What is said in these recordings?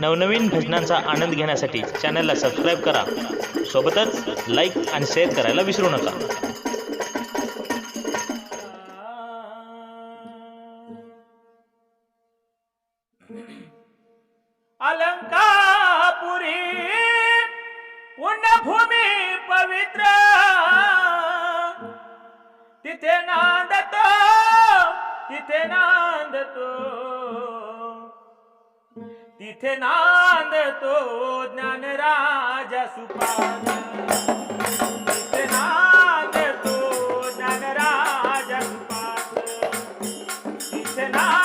नवनवीन भजनांचा आनंद घेण्यासाठी चॅनलला सबस्क्राईब करा. सोबतच लाईक आणि शेअर करायला विसरू नका. अलंकापुरी पुण्यभूमी पवित्र. तिथे नांदतो तिथे नांदतो. तिथे नांद नांदतो ज्ञानराजा सुपान. तिथे नांदतो ज्ञानराजा सुपान. तिथे नांद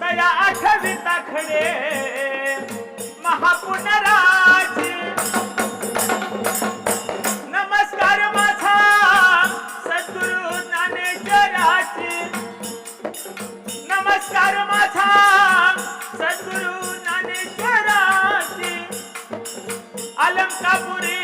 तया आठविता खडे महापुनराची नमस्कार माझा सद्गुरु ज्ञानेश्वराची नमस्कार माझा सद्गुरु ज्ञानेश्वराची अलंकापुरी